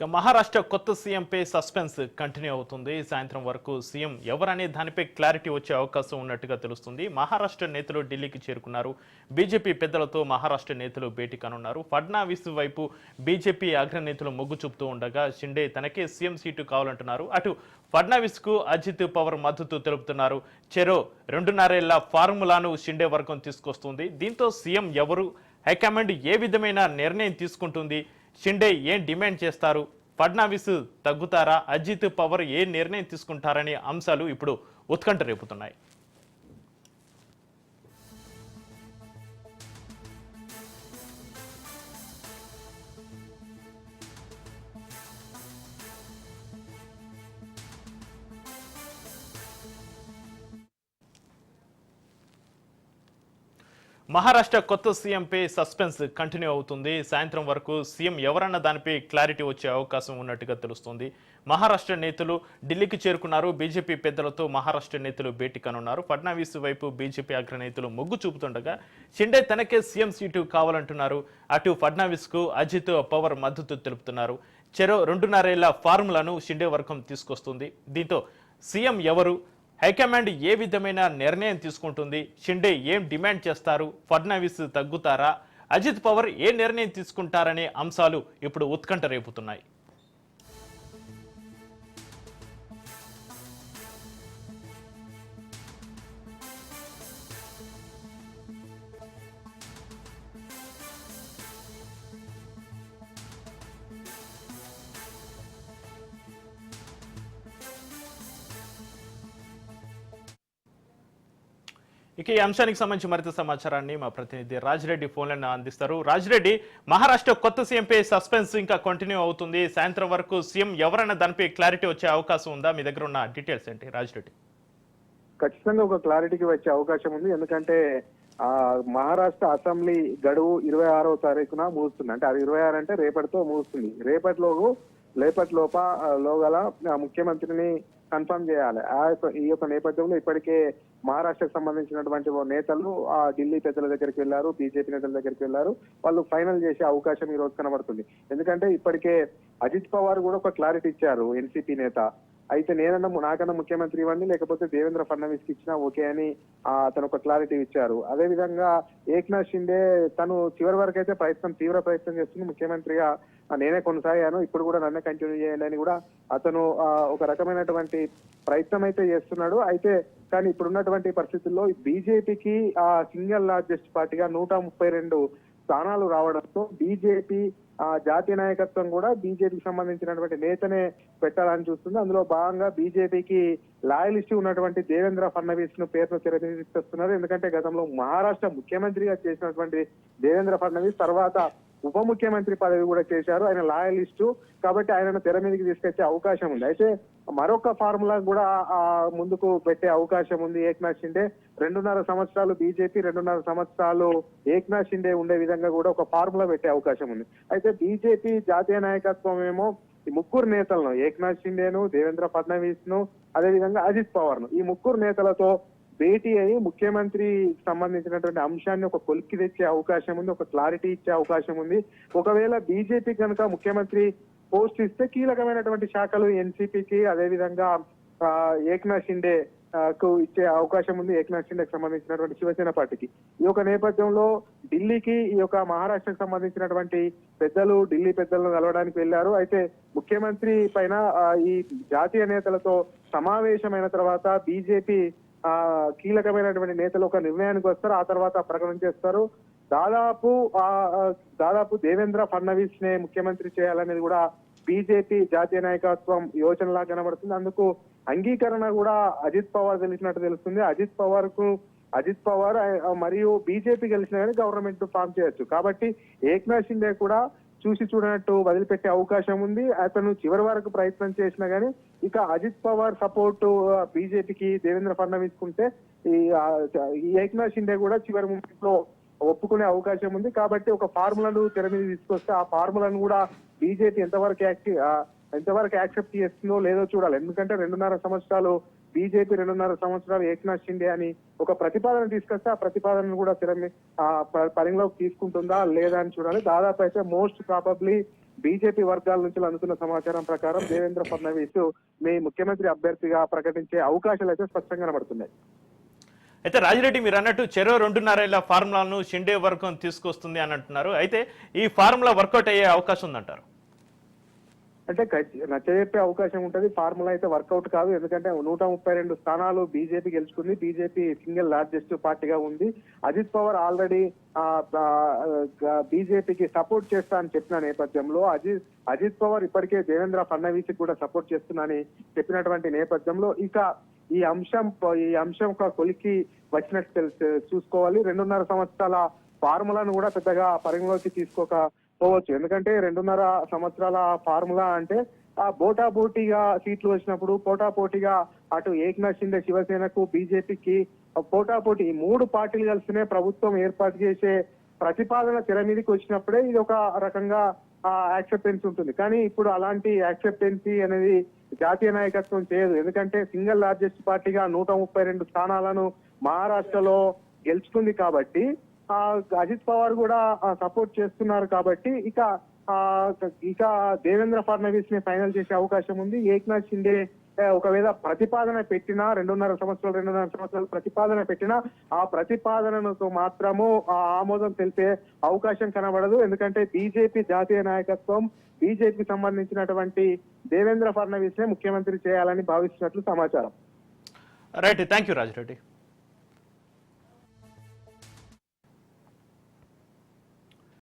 ఇక మహారాష్ట్ర కొత్త సీఎంపై suspense continue అవుతుంది. సాయంత్రం వరకు సీఎం ఎవరనే దానిపై క్లారిటీ వచ్చే అవకాశం ఉన్నట్టుగా తెలుస్తుంది. మహారాష్ట్ర నేతలు ఢిల్లీకి చేరుకున్నారు. బీజేపీ పెద్దలతో మహారాష్ట్ర నేతలు భేటీ కానున్నారు. ఫడ్నావిస్ వైపు బీజేపీ అగ్రనేతలు మొగ్గు చూపుతూ ఉండగా షిండే తనకే సీఎం సీటు కావాలంటున్నారు. అటు ఫడ్నావీస్కు అజిత్ పవర్ మద్దతు తెలుపుతున్నారు. చెరో రెండున్నరేళ్ళ ఫార్ములాను షిండే వర్గం తీసుకొస్తుంది. దీంతో సీఎం ఎవరు? హైకమాండ్ ఏ విధమైన నిర్ణయం తీసుకుంటుంది? షిండే ఏం డిమాండ్ చేస్తారు? ఫడ్నావిస్ తగ్గుతారా? అజిత్ పవర్ ఏ నిర్ణయం తీసుకుంటారనే అంశాలు ఇప్పుడు ఉత్కంఠ రేపుతున్నాయి. మహారాష్ట్ర కొత్త సీఎంపై సస్పెన్స్ కంటిన్యూ అవుతుంది. సాయంత్రం వరకు సీఎం ఎవరన్న దానిపై క్లారిటీ వచ్చే అవకాశం ఉన్నట్టుగా తెలుస్తుంది. మహారాష్ట్ర నేతలు ఢిల్లీకి చేరుకున్నారు. బీజేపీ పెద్దలతో మహారాష్ట్ర నేతలు భేటీ కానున్నారు. ఫడ్నవీస్ వైపు బీజేపీ అగ్రనేతలు మొగ్గు చూపుతుండగా షిండే తనకే సీఎం సీటు కావాలంటున్నారు. అటు ఫడ్నవీస్కు అజిత్ పవర్ మద్దతు తెలుపుతున్నారు. చెరో రెండున్నరేళ్ళ ఫార్ములాను షిండే వర్గం తీసుకొస్తుంది. దీంతో సీఎం ఎవరు హైకమాండ్ ఏ విధమైన నిర్ణయం తీసుకుంటుంది? షిండే ఏం డిమాండ్ చేస్తారు? ఫడ్నవీస్ తగ్గుతారా? అజిత్ పవర్ ఏ నిర్ణయం తీసుకుంటారనే అంశాలు ఇప్పుడు ఉత్కంఠ రేపుతున్నాయి. ఇక ఈ అంశానికి సంబంధించి మరింత సమాచారాన్ని మా ప్రతినిధి రాజిరెడ్డి ఫోన్లను అందిస్తారు. రాజిరెడ్డి మహారాష్ట్ర కొత్త సీఎంపై సస్పెన్స్ ఇంకా కంటిన్యూ అవుతుంది. సాయంత్రం వరకు సీఎం ఎవరైనా దానిపై క్లారిటీ వచ్చే అవకాశం ఉందా? మీ దగ్గర ఉన్న డీటెయిల్స్ ఏంటి? రాజిరెడ్డి. ఖచ్చితంగా ఒక క్లారిటీకి వచ్చే అవకాశం ఉంది. ఎందుకంటే ఆ మహారాష్ట్ర అసెంబ్లీ గడువు ఇరవై ఆరో తారీఖున ముగుస్తుంది. అంటే అది ఇరవై ఆరు అంటే రేపటితో ముగుస్తుంది. రేపటిలోగు రేపటి లోప లోగల ముఖ్యమంత్రిని కన్ఫర్మ్ చేయాలి. ఆ యొక్క ఈ యొక్క నేపథ్యంలో ఇప్పటికే మహారాష్ట్రకు సంబంధించినటువంటి నేతలు ఆ ఢిల్లీ పెద్దల దగ్గరికి వెళ్ళారు బీజేపీ నేతల దగ్గరికి వెళ్ళారు. వాళ్ళు ఫైనల్ చేసే అవకాశం ఈ రోజు కనబడుతుంది. ఎందుకంటే ఇప్పటికే అజిత్ పవార్ కూడా ఒక క్లారిటీ ఇచ్చారు ఎన్సీపీ నేత. అయితే నేనన్నా నాకన్నా ముఖ్యమంత్రి ఇవ్వండి లేకపోతే దేవేంద్ర ఫడ్నవీస్కి ఇచ్చినా ఓకే అని అతను ఒక క్లారిటీ ఇచ్చారు. అదే విధంగా ఏక్నాథ్ షిండే తను చివరి వరకు అయితే ప్రయత్నం తీవ్ర ప్రయత్నం చేస్తుంది. ముఖ్యమంత్రిగా నేనే కొనసాగాను ఇప్పుడు కూడా నన్నే కంటిన్యూ చేయండి అని కూడా అతను ఒక రకమైనటువంటి ప్రయత్నం అయితే చేస్తున్నాడు. అయితే కానీ ఇప్పుడున్నటువంటి పరిస్థితుల్లో బీజేపీకి ఆ సింగిల్ లార్జెస్ట్ పార్టీగా నూట ముప్పై రెండు స్థానాలు రావడంతో బీజేపీ ఆ జాతీయ నాయకత్వం కూడా బీజేపీకి సంబంధించినటువంటి నేతనే పెట్టాలని చూస్తుంది. అందులో భాగంగా బీజేపీకి లాయలిస్ట్ ఉన్నటువంటి దేవేంద్ర ఫడ్నవీస్ను పేరును తెరదిస్తున్నారు ఎందుకంటే గతంలో మహారాష్ట్ర ముఖ్యమంత్రిగా చేసినటువంటి దేవేంద్ర ఫడ్నవీస్ తర్వాత ఉప ముఖ్యమంత్రి పదవి కూడా చేశారు. ఆయన లాయలిస్టు. కాబట్టి ఆయనను తెర మీదకి తీసుకొచ్చే అవకాశం ఉంది. అయితే మరొక ఫార్ములా కూడా ముందుకు పెట్టే అవకాశం ఉంది. ఏక్నాథ్ షిండే. రెండున్నర సంవత్సరాలు బీజేపీ రెండున్నర సంవత్సరాలు ఏక్నాథ్ షిండే ఉండే విధంగా కూడా ఒక ఫార్ములా పెట్టే అవకాశం ఉంది. అయితే బీజేపీ జాతీయ నాయకత్వం ఏమో ఈ ముగ్గురు నేతలను ఏక్నాథ్ షిండేను దేవేంద్ర ఫడ్నవీస్ను అదేవిధంగా అజిత్ పవార్ను ఈ ముగ్గురు నేతలతో భేటీ అయి ముఖ్యమంత్రి సంబంధించినటువంటి అంశాన్ని ఒక కొలిక్కి తెచ్చే అవకాశం ఉంది ఒక క్లారిటీ ఇచ్చే అవకాశం ఉంది. ఒకవేళ బీజేపీ కనుక ముఖ్యమంత్రి పోస్ట్ ఇస్తే కీలకమైనటువంటి శాఖలు ఎన్సీపీకి అదేవిధంగా ఏక్నాథ్ షిండే కు ఇచ్చే అవకాశం ఉంది ఏక్నాథ్ షిండేకి సంబంధించినటువంటి శివసేన పార్టీకి. ఈ యొక్క నేపథ్యంలో ఢిల్లీకి ఈ యొక్క మహారాష్ట్రకు సంబంధించినటువంటి పెద్దలు ఢిల్లీ పెద్దలను కలవడానికి వెళ్ళారు. అయితే ముఖ్యమంత్రి పైన ఈ జాతీయ నేతలతో సమావేశమైన తర్వాత బీజేపీ ఆ కీలకమైనటువంటి నేతలు ఒక నిర్ణయానికి వస్తారు ఆ తర్వాత ప్రకటన చేస్తారు దాదాపు ఆ దాదాపు దేవేంద్ర ఫడ్నవీస్ నే ముఖ్యమంత్రి చేయాలనేది కూడా బీజేపీ జాతీయ నాయకత్వం యోచనలా కనబడుతుంది. అందుకు అంగీకరణ కూడా అజిత్ పవార్ తెలిసినట్టు తెలుస్తుంది. అజిత్ పవార్కు అజిత్ పవార్ మరియు బీజేపీ గెలిచినా కానీ గవర్నమెంట్ ఫామ్ చేయొచ్చు. కాబట్టి ఏక్నాథ్ షిండే కూడా చూసి చూడనట్టు వదిలిపెట్టే అవకాశం ఉంది. అతను చివరి వరకు ప్రయత్నం చేసినా గానీ ఇక అజిత్ పవార్ సపోర్ట్ బీజేపీకి దేవేంద్ర ఫడ్నవీస్ కుంటే ఈ ఈ ఏక్నాథ్ షిండే కూడా చివరి మూమెంట్లో ఒప్పుకునే అవకాశం ఉంది. కాబట్టి ఒక ఫార్ములాను తెర మీద తీసుకొస్తే ఆ ఫార్ములాను కూడా బీజేపీ ఎంతవరకు యాక్టివ్ ఎంతవరకు యాక్సెప్ట్ చేస్తుందో లేదో చూడాలి. ఎందుకంటే రెండున్నర సంవత్సరాలు బీజేపీ రెండున్నర సంవత్సరాలు ఏక్నాథ్ షిండే అని ఒక ప్రతిపాదన తీసుకొస్తే ఆ ప్రతిపాదనను కూడా తెర ఆ పరిగణలోకి తీసుకుంటుందా లేదా అని చూడాలి. దాదాపు అయితే మోస్ట్ ప్రాబబ్లీ బీజేపీ వర్గాల నుంచి అందుతున్న సమాచారం ప్రకారం దేవేంద్ర ఫడ్నవీస్ మీ ముఖ్యమంత్రి అభ్యర్థిగా ప్రకటించే అవకాశాలు అయితే స్పష్టంగా కనబడుతున్నాయి. అయితే రాజిరెడ్డి మీరు అన్నట్టు చెరో రెండున్నరేళ్ళ ఫార్ములాను షిండే వర్గం తీసుకొస్తుంది అని అంటున్నారు. అయితే ఈ ఫార్ములా వర్కౌట్ అయ్యే అవకాశం ఉందంటారు? అంటే నచ్చజెప్పే అవకాశం ఉంటుంది. ఫార్ములా అయితే వర్కౌట్ కాదు. ఎందుకంటే నూట ముప్పై రెండు స్థానాలు బీజేపీ గెలుచుకుంది. బీజేపీ సింగిల్ లార్జెస్ట్ పార్టీగా ఉంది. అజిత్ పవార్ ఆల్రెడీ బీజేపీకి సపోర్ట్ చేస్తా అని చెప్పిన నేపథ్యంలో అజిత్ అజిత్ పవార్ ఇప్పటికే దేవేంద్ర ఫడ్నవీస్ కూడా సపోర్ట్ చేస్తున్నానని చెప్పినటువంటి నేపథ్యంలో ఇక ఈ అంశం ఈ అంశం ఒక కొలికి వచ్చినట్టు తెలుసు చూసుకోవాలి. రెండున్నర సంవత్సరాల ఫార్ములాను కూడా పెద్దగా పరిగణలోకి తీసుకోక పోవచ్చు. ఎందుకంటే రెండున్నర సంవత్సరాల ఫార్ములా అంటే ఆ బోటా పోటీగా సీట్లు వచ్చినప్పుడు పోటా పోటీగా అటు ఏక్నాథ్ షిండే శివసేనకు బీజేపీకి పోటా పోటీ ఈ మూడు పార్టీలు కలిసినే ప్రభుత్వం ఏర్పాటు చేసే ప్రతిపాదన తెర మీదకి వచ్చినప్పుడే ఇది ఒక రకంగా యాక్సెప్టెన్స్ ఉంటుంది. కానీ ఇప్పుడు అలాంటి యాక్సెప్టెన్సీ అనేది జాతీయ నాయకత్వం చేయదు. ఎందుకంటే సింగిల్ లార్జెస్ట్ పార్టీగా నూట ముప్పై రెండు స్థానాలను మహారాష్ట్రలో గెలుచుకుంది కాబట్టి అజిత్ పవార్ కూడా సపోర్ట్ చేస్తున్నారు కాబట్టి ఇక ఆ, ఇక దేవేంద్ర ఫడ్నవీస్ని ఫైనల్ చేసే అవకాశం ఉంది. ఏక్నాథ్ షిండే ఒకవేళ ప్రతిపాదన పెట్టినా రెండున్నర సంవత్సరాలు రెండున్నర సంవత్సరాలు ప్రతిపాదన పెట్టినా ఆ ప్రతిపాదనకు మాత్రము ఆ ఆమోదం తెలిపే అవకాశం కనబడదు. ఎందుకంటే బీజేపీ జాతీయ నాయకత్వం బీజేపీకి సంబంధించినటువంటి దేవేంద్ర ఫడ్నవీస్ నే ముఖ్యమంత్రి చేయాలని భావిస్తున్నట్లు సమాచారం. Right thank you Rajareddy.